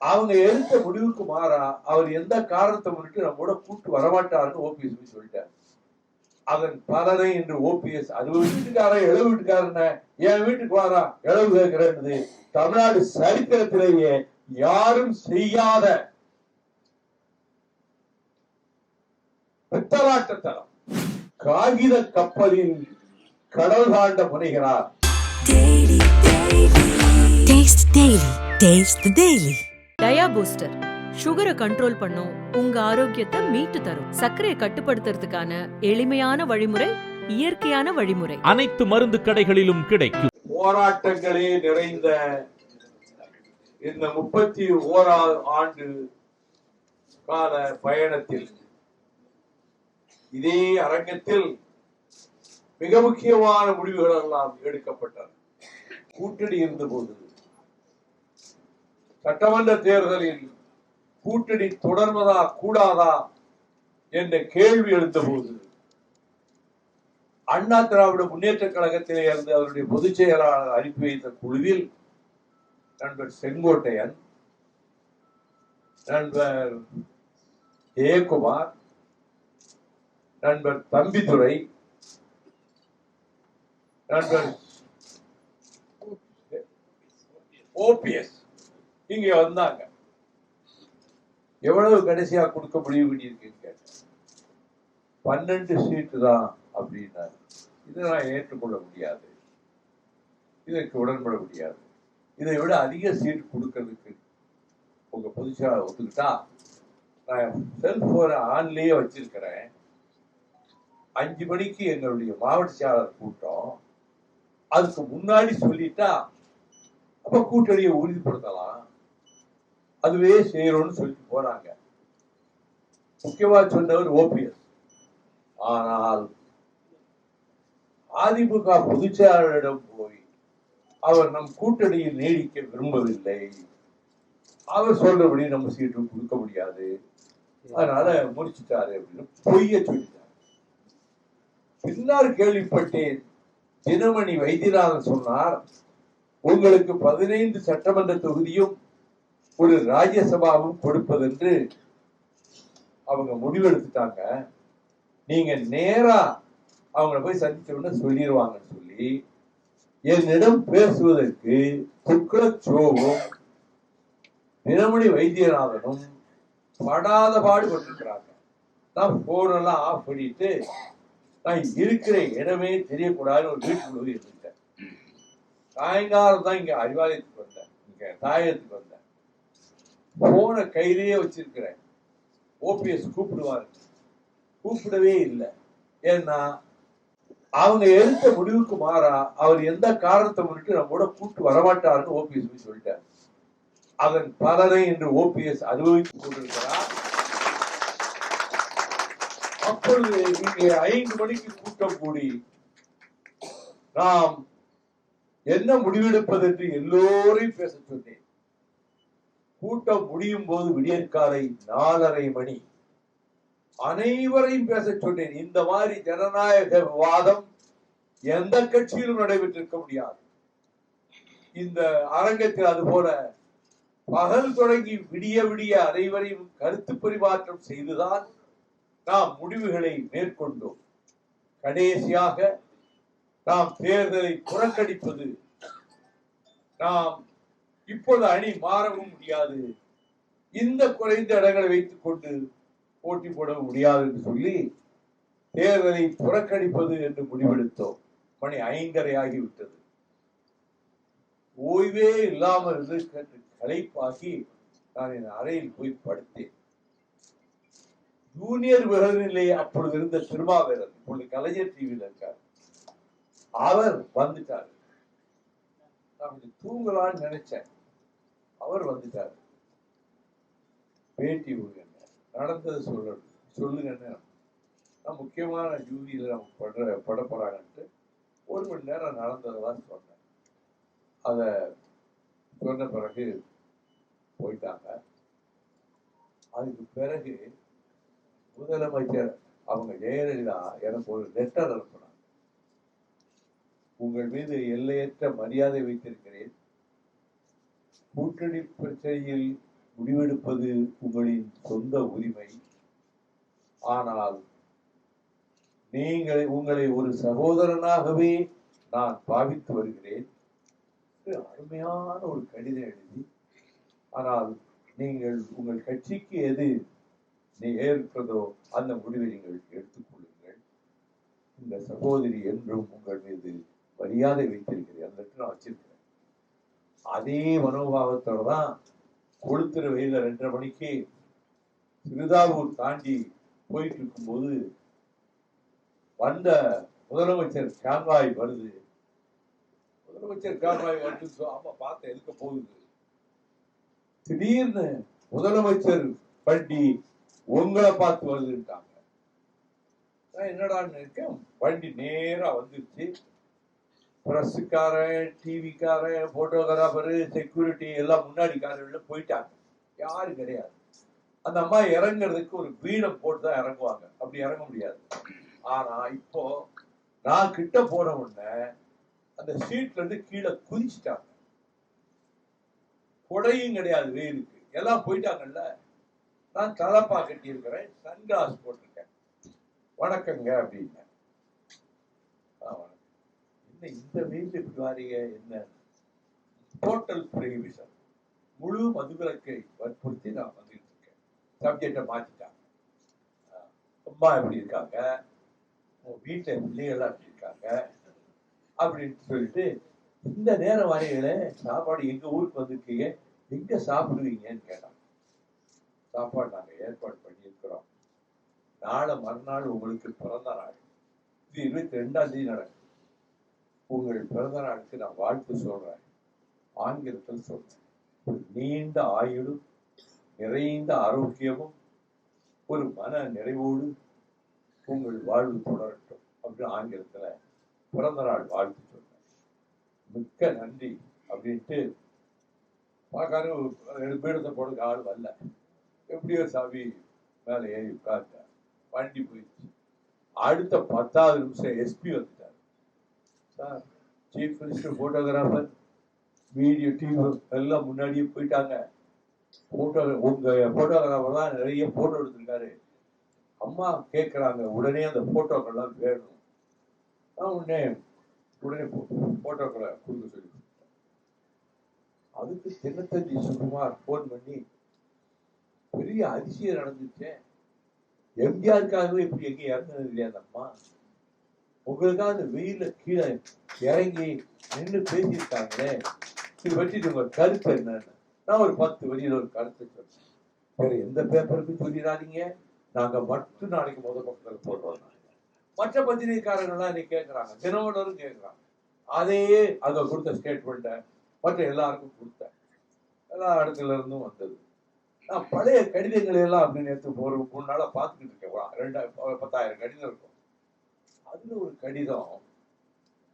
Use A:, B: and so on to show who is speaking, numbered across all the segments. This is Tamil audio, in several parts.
A: அவங்க எடுத்த முடிவுக்கு மாறா அவர் எந்த காரணத்தை முன்னிட்டு நம்மோட கூட்டு வரமாட்டாருன்னு ஓபிஎஸ் சொல்லிட்டார். அதன் பலனை இன்று ஓபிஎஸ் அறுபது வீட்டுக்காரன் எழுபது வீட்டுக்காரன என் வீட்டுக்கு வாரா இளவு கேட்கிறது தமிழ்நாடு சரித்திரத்திலேயே யாரும் செய்யாத பித்தலாட்டத்தனம். காகித கப்பலில் கடல் தாண்ட முனைகிறார்.
B: Taste the Daily.
C: Dia booster சுகரை கண்ட்ரோல் பண்ணும் உங்க ஆரோக்கியத்தை மீட்டு தரும். சர்க்கரையை கட்டுப்படுத்துறதுக்கான எளிமையான வழிமுறை இயற்கையான வழிமுறை.
D: அனைத்து மருந்து கடைகளிலும் கிடைக்கும்.
A: போராட்டங்களே நிறைந்த இந்த முப்பத்தி ஓராவது ஆண்டு கால பயணத்தில் இதே அரங்கத்தில் மிக முக்கியமான முடிவுகள் எல்லாம் எடுக்கப்பட்டன. கூட்டணி இருந்தபோது சட்டமன்ற தேர்தலில் கூட்டணி தொடர்வதா கூடாதா என்ற கேள்வி எழுந்தபோது அண்ணா திராவிட முன்னேற்ற கழகத்திலே இருந்து அவருடைய பொதுச் செயலாளர் அனுப்பி வைத்த குழுவில் நண்பர் செங்கோட்டையன் நண்பர் ஜெயக்குமார் நண்பர் தம்பிதுரை நண்பர் ஓபிஎஸ் இங்க வந்தாங்க. எவ்வளவு கடைசியா கொடுக்க முடியும் பண்ணியிருக்கீங்க கேட்டேன். பன்னெண்டு சீட்டு தான் அப்படின்னாரு. இதை நான் ஏற்றுக்கொள்ள முடியாது. இதற்கு உடன்பட முடியாது. இதை விட அதிக சீட் கொடுக்கறதுக்கு உங்க பொதுச்செயலாளர் ஒத்துக்கிட்டா நான் செல்போனை ஆன்லேயே வச்சிருக்கிறேன். அஞ்சு மணிக்கு எங்களுடைய மாவட்ட செயலாளர் கூட்டம். அதுக்கு முன்னாடி சொல்லிட்டா அப்ப கூட்டணியை உறுதிப்படுத்தலாம். அதுவே செய்யறோம்னு சொல்லிட்டு போறாங்க. முக்கியமா சொன்னவர் ஓபிஎஸ். ஆனால் அதிமுக பொதுச்செயலாளரிடம் போய் அவர் நம் கூட்டணியில் நீடிக்க விரும்பவில்லை. அவர் சொல்றபடி நம்ம சீட்டு கொடுக்க முடியாது. அதனால முடிச்சிட்டாரு அப்படின்னு பொய்ய சொல்லிட்டார். பின்னால் கேள்விப்பட்டேன். தினமணி வைத்தியநாதன் சொன்னார் உங்களுக்கு பதினைந்து சட்டமன்ற தொகுதியும் ஒரு ராஜ்யசபாவும் கொடுப்பதென்று அவங்க முடிவெடுத்துட்டாங்க. நீங்க நேரா அவங்கள போய் சந்திச்ச உடனே சொல்லிடுவாங்கன்னு சொல்லி என்னிடம் பேசுவதற்கு துக்ளச்சோவும் தினமணி வைத்தியநாதனும் படாத பாடுபட்டிருக்கிறாங்க நான் போன் எல்லாம் ஆஃப் பண்ணிட்டு நான் இருக்கிற இடமே தெரியக்கூடாதுன்னு ஒரு வீட்டுக்குள்ள இருந்தேன் இருந்துட்டேன். சாயங்காலம் தான் இங்க அறிவாலயத்துக்கு வந்தேன். இங்க தாயத்துக்கு போனை கையிலேயே வச்சிருக்கிறேன். ஓபிஎஸ் கூப்பிடுவாரு கூப்பிடவே இல்லை. ஏன்னா அவங்க எடுத்த முடிவுக்கு மாறா அவர் எந்த காரணத்தை முன்னிட்டு நம்மோட கூட்டு வரமாட்டாருன்னு ஓபிஎஸ் போய் சொல்லிட்டார். அதன் பலனை இன்று ஓபிஎஸ் அனுபவித்துக் கொண்டிருக்கிறார். அப்பொழுது இங்கே ஐந்து மணிக்கு கூட்டம் கூடி நாம் என்ன முடிவெடுப்பது என்று எல்லோரையும் பேச சொன்னேன். கூட்டம் முடியும் போது விடியற்காலை நாலரை மணி. அனைவரையும் பேச சொன்னேன் இந்த மாதிரி ஜனநாயக விவாதம் எந்த கட்சியிலும் நடைபெற்றிருக்க முடியாது. இந்த அரங்கத்தில் அது போல பகல் தொடங்கி விடிய விடிய அனைவரையும் கருத்து பரிமாற்றம் செய்துதான் நாம் முடிவுகளை மேற்கொண்டோம். கடைசியாக நாம் தேர்தலை புறக்கணிப்பது நாம் இப்பொழுது அணி மாறவும் முடியாது. இந்த குறைந்த இடங்களை வைத்துக் கொண்டு போட்டி போட முடியாது என்று சொல்லி தேர்தலை புறக்கணிப்பது என்று முடிவெடுத்தோம். மணி ஐந்தரை ஆகிவிட்டது. ஓய்வே இல்லாமல் இருந்து கட்டு களைப்பாகி நான் என் அறையில் போய் படுத்தேன். ஜூனியர் விகடனிலே அப்பொழுது இருந்த திருமாவேரன் இப்பொழுது கலைஞர் டிவியில் இருக்கார். அவர் வந்துட்டார். நான் தூங்கலாம்னு நினைச்சேன். அவர் வந்துட்டார். பேட்டி விடுங்க நடந்தது சொல்ல சொல்லுங்கன்னு நான் முக்கியமான ஜூதியில் நம்ம படுற பட போறாங்கன்ட்டு ஒரு மணி நேரம் நடந்ததெல்லாம் சொன்னேன். அதை சொன்ன பிறகு போயிட்டாங்க. அதுக்கு பிறகு முதலமைச்சர் அவங்க ஜெயலலிதா எனக்கு ஒரு லெட்டர் அனுப்பினாங்க. உங்கள் மீது எல்லையற்ற மரியாதை வைத்திருக்கிறேன். கூட்டணி பிரச்சனையில் முடிவெடுப்பது உங்களின் சொந்த உரிமை. ஆனால் நீங்கள் உங்களை ஒரு சகோதரனாகவே நான் பாவித்து வருகிறேன். அருமையான ஒரு கடிதம் எழுதி ஆனால் நீங்கள் உங்கள் கட்சிக்கு எது ஏற்பதோ அந்த முடிவை நீங்கள் எடுத்துக்கொள்ளுங்கள் இந்த சகோதரி என்றும் உங்கள் மீது மரியாதை வைத்திருக்கிறேன். அந்த நான் வச்சிருக்கிறேன். அதே மனோபாவத்தோட தான் கொளுத்துற வெயில ரெண்டரை மணிக்கு சிறுதாவூர் தாண்டி போயிட்டு இருக்கும்போது வந்த முதலமைச்சர் கால்வாய் வருது. முதலமைச்சர் கால்வாய் வந்து ஆமா பார்த்த எதுக்க போகுது? திடீர்னு முதலமைச்சர் வண்டி உங்களை பார்த்து வருதுட்டாங்க நான் என்னடான்னு இருக்கேன் வண்டி நேரா வந்துருச்சு. பிரஸ்ஸுக்காரன் டிவிக்காரன் போட்டோகிராஃபரு செக்யூரிட்டி எல்லாம் முன்னாடி காரில் போயிட்டாங்க. யாரும் கிடையாது. அந்த அம்மா இறங்குறதுக்கு ஒரு வீடை போட்டு தான் இறங்குவாங்க. அப்படி இறங்க முடியாது. ஆனா இப்போ நான் கிட்ட போன உடனே அந்த சீட்ல இருந்து கீழே குதிச்சிட்டாங்க. குடையும் கிடையாது வெயிலுக்கு. எல்லாம் போயிட்டாங்கல்ல. நான் தலப்பா கட்டியிருக்கிறேன் சன்கிளாஸ் போட்டிருக்கேன். வணக்கங்க அப்படின்னு. என்ன இந்த வெயில் இப்படி வாரீங்க என்ன? டோட்டல் ப்ரொஹிபிஷன் முழு மதுவிலக்கை வற்புறுத்தி நான் வந்துட்டு இருக்கேன் சப்ஜெக்டை மாத்திட்டாங்க. அம்மா எப்படி இருக்காங்க? உங்க வீட்டுல பிள்ளைகள்லாம் எப்படி இருக்காங்க? அப்படின்னு சொல்லிட்டு இந்த நேரம் வரையில சாப்பாடு எங்க ஊருக்கு வந்திருக்கீங்க? எங்க சாப்பிடுவீங்கன்னு கேட்டாங்க. சாப்பாடு நாங்க ஏற்பாடு பண்ணியிருக்கிறோம். நாளை மறுநாள் உங்களுக்கு பிறந்த நாள். இது இருபத்தி ரெண்டாம் தேதி நடக்கும் உங்கள் பிறந்த நாளுக்கு நான் வாழ்த்து சொல்றேன். ஆங்கிலத்தில் சொல்றேன். ஒரு நீண்ட ஆயுளும் நிறைந்த ஆரோக்கியமும் ஒரு மன நிறைவோடு உங்கள் வாழ்வு தொடரட்டும் அப்படின்னு ஆங்கிலத்தில் பிறந்த நாள் வாழ்த்து சொல்றேன். மிக்க நன்றி அப்படின்ட்டு பார்க்காரு ரெண்டு பீடத்தை போடுறதுக்கு ஆள் வரல. எப்படியோ சாவி மேலே ஏறி உட்கார்ந்தேன் வண்டி போயிடுச்சு. அடுத்த பத்தாவது நிமிஷம் எஸ்பி வந்து sir chief minister photographer video team எல்லாம் முன்னாடியே போயிட்டாங்க. போட்டோ உங்க ஃபோட்டோகிராஃபர் தான் நிறைய போட்டோ எடுத்திருக்காரு. அம்மா கேட்குறாங்க உடனே அந்த ஃபோட்டோக்கள்லாம் வேணும். நான் உடனே உடனே போட்டோக்களை கொடுக்க சொல்லி அதுக்கு தினத்தஞ்சி சுகுமார் ஃபோன் பண்ணி பெரிய அதிசயம் நடந்துச்சேன் எம்ஜிஆருக்காகவே இப்படி எங்கேயும் இறந்தது இல்லையா அந்த அம்மா? உங்களுக்காக அந்த வெயில கீழே இறங்கி நின்று பேசியிருக்காங்களே இது பற்றி உங்க கருத்து என்னன்னு. நான் ஒரு பத்து வரியில ஒரு கருத்து சொல்றேன். வேற எந்த பேப்பருக்கும் சொல்லிடாதீங்க. நாங்க மட்டும் நாளைக்கு முத பக்கத்தில் போடுறோம் மற்ற பத்திரிகைக்காரங்களாம் இன்னைக்கு கேட்கறாங்க தினமலரும் கேட்கறாங்க அதையே அங்க கொடுத்த ஸ்டேட்மெண்ட்டை மற்ற எல்லாருக்கும் கொடுத்தேன். எல்லா இடத்துல இருந்தும் வந்தது. நான் பழைய கடிதங்களை எல்லாம் அப்படின்னு எடுத்து ஒரு மூணு நாளா பார்த்துக்கிட்டு இருக்கேன். ரெண்டாயிரம் பத்தாயிரம் கடிதம் இருக்கும். அதுல ஒரு கடிதம்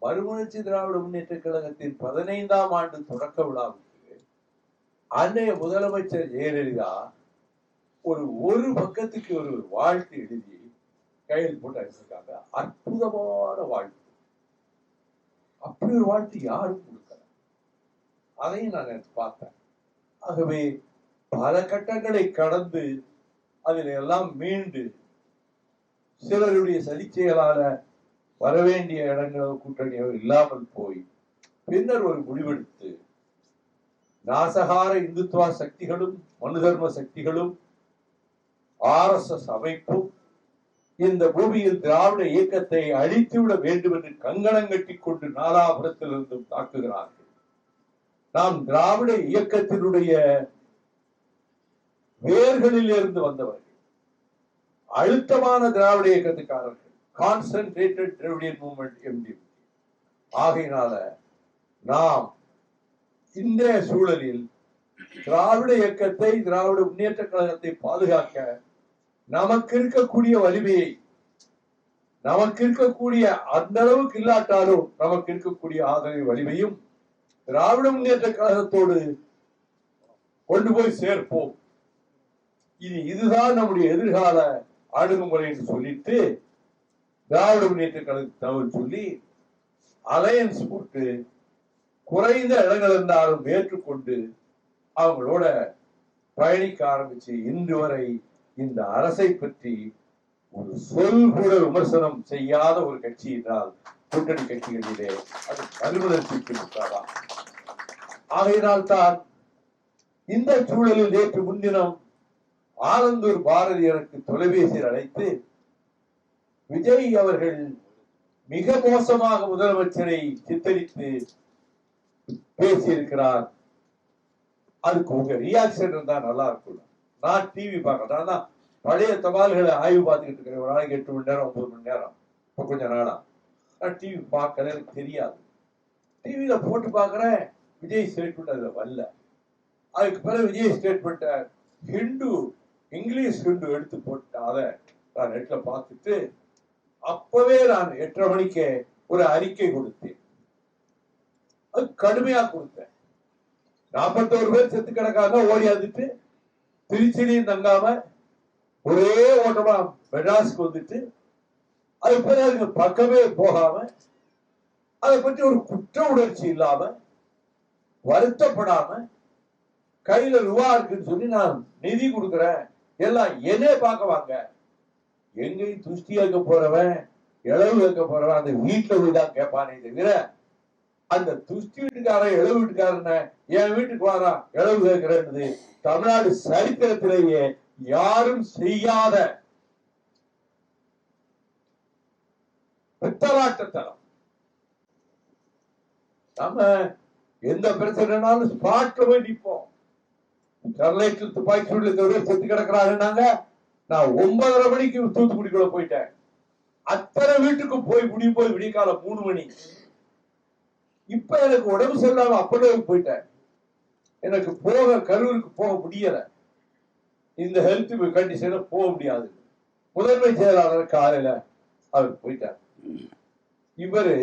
A: மறுமலர்ச்சி திராவிட முன்னேற்ற கழகத்தின் பதினைந்தாம் ஆண்டு தொடக்க விழாவுக்கு அன்னைய முதலமைச்சர் ஜெயலலிதா ஒரு ஒரு பக்கத்துக்கு ஒரு வாழ்த்து எழுதி கையில் போட்டு அடிச்சிருக்காங்க. அற்புதமான வாழ்த்து. அப்படி ஒரு வாழ்த்து யாரும் கொடுக்கல. அதையும் நான் பார்த்தேன். ஆகவே பல கட்டங்களை கடந்து அதில் எல்லாம் மீண்டு சிலருடைய சதிச்செயலால வரவேண்டிய இடங்களோ கூட்டணியோ இல்லாமல் போய் பின்னர் ஒரு முடிவெடுத்து நாசகார இந்துத்துவ சக்திகளும் மனு தர்ம சக்திகளும் ஆர்எஸ்எஸ் அமைப்பும் இந்த பூமியில் திராவிட இயக்கத்தை அழித்துவிட வேண்டும் என்று கங்கணம் கட்டிக் கொண்டு நாலாபுரத்திலிருந்தும் தாக்குகிறார்கள். நாம் திராவிட இயக்கத்தினுடைய வேர்களில் இருந்து வந்தவர்கள். அழுத்தமான திராவிட இயக்கத்துக்காரர்கள். கான்சென்ட்ரேட்டட் திரவிடியன் மூமெண்ட் எம்டி ஆகையினால நாம் இந்த சூழலில் திராவிட இயக்கத்தை திராவிட முன்னேற்ற கழகத்தை பாதுகாக்க நமக்கு இருக்கக்கூடிய வலிமையை நமக்கு இருக்கக்கூடிய அந்த அளவுக்கு இல்லாட்டாலும் நமக்கு இருக்கக்கூடிய ஆதரவு வலிமையும் திராவிட முன்னேற்ற கழகத்தோடு கொண்டு போய் சேர்ப்போம். இது இதுதான் நம்முடைய எதிர்கால அணுகுமுறை என்று சொல்லிட்டு திராவிட முன்னேற்ற கழகத்தை தகவல் சொல்லி அலையன்ஸ் போட்டு குறைந்த இடங்கள் இருந்தாலும் ஏற்றுக்கொண்டு அவங்களோட பயணிக்க ஆரம்பிச்சு இன்று வரை இந்த அரசை பற்றி ஒரு சொல் கூட விமர்சனம் செய்யாத ஒரு கட்சி என்றால் கூட்டணி கட்சிகளிலே அது பறிமுதல் திமுகதான் ஆகையினால் தான் இந்த சூழலில் நேற்று முன்தினம் ஆலந்தூர் பாரதி எனக்கு தொலைபேசியில் அழைத்து விஜய் அவர்கள் மிக மோசமாக முதலமைச்சரை சித்தரித்து பேசியிருக்கிறார். அதுக்கு உங்க ரியாக்ஷன் இருந்தா நல்லா இருக்கும். நான் டிவி பார்க்கறேன். நான் பழைய தபால்களை ஆய்வு பார்த்துக்கிட்டு இருக்கிறேன். ஒரு நாளைக்கு எட்டு மணி நேரம் ஒன்பது மணி நேரம். இப்போ கொஞ்சம் நாளா. நான் டிவி பார்க்கல எனக்கு தெரியாது. டிவியில போட்டு பார்க்கறேன். விஜய் ஸ்டேட்மெண்ட் அதுல வரல. அதுக்கு பிறகு விஜய் ஸ்டேட்மெண்ட்டை ஹிந்து இங்கிலீஷ் ஹிந்து எடுத்து போட்டு அதை நான் நெட்ல பார்த்துட்டு அப்பவே நான் எட்டரை மணிக்கு ஒரு அறிக்கை கொடுத்தேன். அது கடுமையா கொடுத்தேன். நாற்பத்தோரு பேர் செத்து கிடக்காங்க அதுட்டு திருச்சிலையும் தங்காம ஒரே ஓட்டமா மெட்ராஸுக்கு வந்துட்டு அது பிறகு அதுக்கு பக்கமே போகாம அதை பற்றி ஒரு குற்ற உணர்ச்சி இல்லாம வருத்தப்படாம கையில ரூபா இருக்குன்னு சொல்லி நான் நிதி கொடுக்குறேன். எல்லாம் என்னே பார்க்க வாங்க. எங்கேயும் துஷ்டி வைக்க போறவன் இளவு வைக்க போறவன் அந்த வீட்டுல போய் தான் கேட்பானே தவிர அந்த துஷ்டி வீட்டுக்காரன் இளவு வீட்டுக்காரன என் வீட்டுக்கு வாரா இளவு கேட்கிறேன்னு தமிழ்நாடு சரித்திரத்திலேயே யாரும் செய்யாத பித்தலாட்டத்தனம். நம்ம எந்த பிரச்சனைனாலும் ஸ்பாட்ல போய் நிற்போம் ஸ்டெர்லைட்டில் துப்பாக்கி சூடு தவிர செத்து கிடக்குறாங்கன்னாங்க நான் ஒன்பதரை மணிக்கு தூத்துக்குடிக்குள்ள போயிட்டேன். அத்தனை வீட்டுக்கு போய் முடி போய் விடிகால மூணு மணி. இப்ப எனக்கு உடம்பு சரியில்லாம அப்படியே போயிட்டேன்? எனக்கு போக கரூருக்கு போக முடியல. இந்த ஹெல்த் கண்டிஷன்ல போக முடியாது. முதன்மை செயலாளர் காலையில அவர் போயிட்டார். இவரு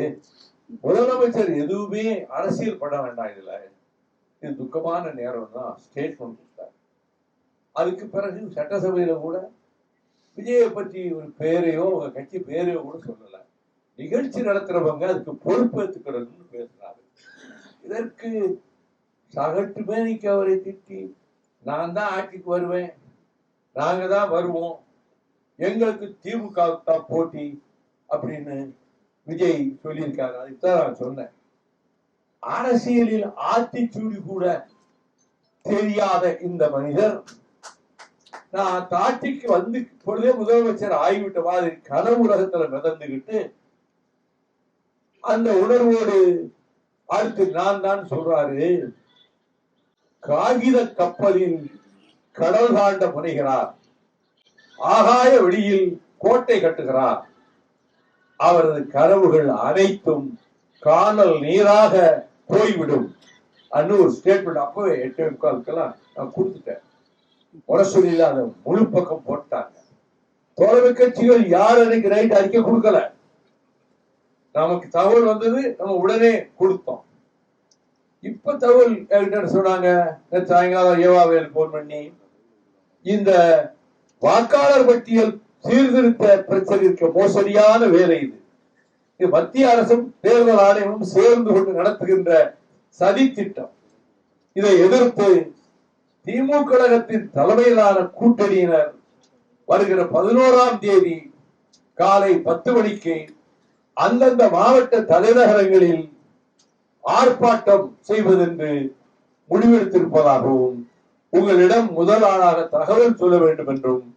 A: முதலமைச்சர் எதுவுமே அரசியல் பண்ண வேண்டாம் இதுல. இது துக்கமான நேரம் தான் ஸ்டேட்மெண்ட் கொடுத்தார். அதுக்கு பிறகு சட்டசபையில கூட விஜயை பற்றி ஒரு பேரையோ உங்க கட்சி பேரையோ கூட சொல்லல. நிகழ்ச்சி நடத்துறவங்க அதுக்கு பொறுப்பேற்றுக்கணும்னு பேசுறாரு. இதற்கு சகட்டு மேனிக்கு அவரை திட்டி நான் தான் ஆட்சிக்கு வருவேன். நாங்க தான் வருவோம். எங்களுக்கு திமுக தான் போட்டி அப்படின்னு விஜய் சொல்லியிருக்காரு. அதுதான் நான் சொன்னேன். அரசியலில் ஆத்திச்சூடி கூட தெரியாத இந்த மனிதர் நான் தாட்சிக்கு வந்து பொழுதே முதலமைச்சர் ஆகிவிட்ட மாதிரி கனவு உலகத்துல மிதந்துகிட்டு அந்த உணர்வோடு அடுத்து நான் தான் சொல்றாரு காகித கப்பலில் கடல் தாண்ட முனைகிறார் ஆகாய வெளியில் கோட்டை கட்டுகிறார். அவரது கனவுகள் அனைத்தும் காணல் நீராக போய்விடும். அன்னு ஒரு ஸ்டேட்மெண்ட் அப்பவே எட்டு முக்காலுக்கெல்லாம் நான் கொடுத்துட்டேன். முரசொலியில் அதை முழு பக்கம் போட்டாங்க. தோழமை கட்சிகள் யார் அன்னைக்கு ரைட் அறிக்கை கொடுக்கல? நமக்கு தகவல் வந்தது நம்ம உடனே கொடுத்தோம். இப்ப தகவல் என்கிட்ட சொன்னாங்க? சாயங்காலம் ஏவாவேல் போன் பண்ணி இந்த வாக்காளர் பட்டியல் சீர்திருத்த பிரச்சனை இருக்க மோசடியான வேலை இது. இது மத்திய அரசும் தேர்தல் ஆணையமும் சேர்ந்து கொண்டு நடத்துகின்ற சதி திட்டம் இதை எதிர்த்து திமுக கழகத்தின் தலைமையிலான கூட்டணியினர் வருகிற பதினோராம் தேதி காலை பத்து மணிக்கு அந்தந்த மாவட்ட தலைநகரங்களில் ஆர்ப்பாட்டம் செய்வதென்று முடிவெடுத்திருப்பதாகவும் உங்களிடம் முதல் ஆளாக தகவல் சொல்ல வேண்டும் என்றும்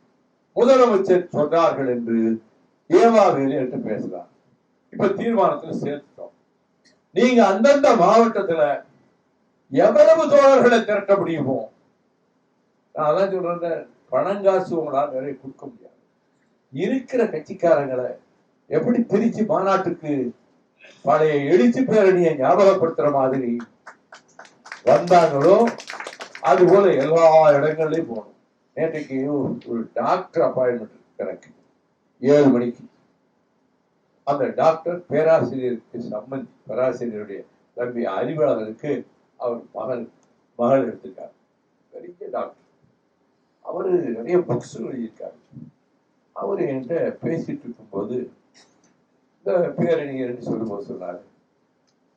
A: முதலமைச்சர் சொன்னார்கள் என்று ஏவாவேலி என்று பேசுறார். இப்ப தீர்மானத்துல சேர்த்துட்டோம். நீங்க அந்தந்த மாவட்டத்துல எவ்வளவு தோழர்களை திரட்ட முடியுமோ நான் அதான் சொல்றேன் பணங்காசு உங்களால் நிறைய கொடுக்க முடியாது. இருக்கிற கட்சிக்காரங்களை எப்படி திருச்சி மாநாட்டுக்கு பழைய எழுச்சி பேரணியை ஞாபகப்படுத்துற மாதிரி வந்தாங்களோ அது போல எல்லா இடங்கள்லயும் போகணும். நேற்றைக்கு ஒரு- டாக்டர் அப்பாயின்மெண்ட் கணக்கு. ஏழு மணிக்கு. அந்த டாக்டர் பேராசிரியருக்கு சம்பந்தி பேராசிரியருடைய தம்பி அறிவாளருக்கு அவர் மகள் மகள் எடுத்திருக்கார் பெரிய டாக்டர். அவரு நிறைய புக்ஸ் எழுதியிருக்காரு. அவர் என்கிட்ட பேசிட்டு இருக்கும்போது இந்த பேரணியர்னு சொல்லும்போது சொன்னாரு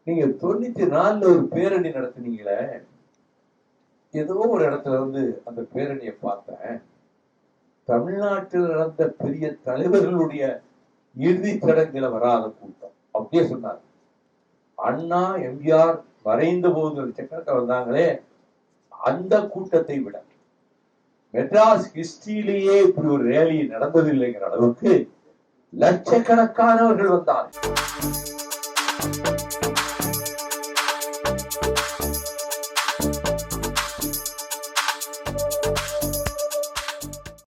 A: நீங்க தொண்ணூத்தி நாலுல ஒரு பேரணி நடத்தினீங்களே. ஏதோ ஒரு இடத்துல இருந்து அந்த பேரணியை பார்த்தேன். தமிழ்நாட்டில் நடந்த பெரிய தலைவர்களுடைய இறுதி சடங்குல வராத கூட்டம். அப்படியே சொன்னார். அண்ணா எம்ஜிஆர் வரைந்த போது லட்சக்கணக்கில் வந்தாங்களே அந்த கூட்டத்தை விட. மெட்ராஸ் ஹிஸ்டரியிலேயே இப்படி ஒரு ரேலி நடந்ததில்லைங்கிற அளவுக்கு லட்சக்கணக்கானவர்கள் வந்தார்கள்.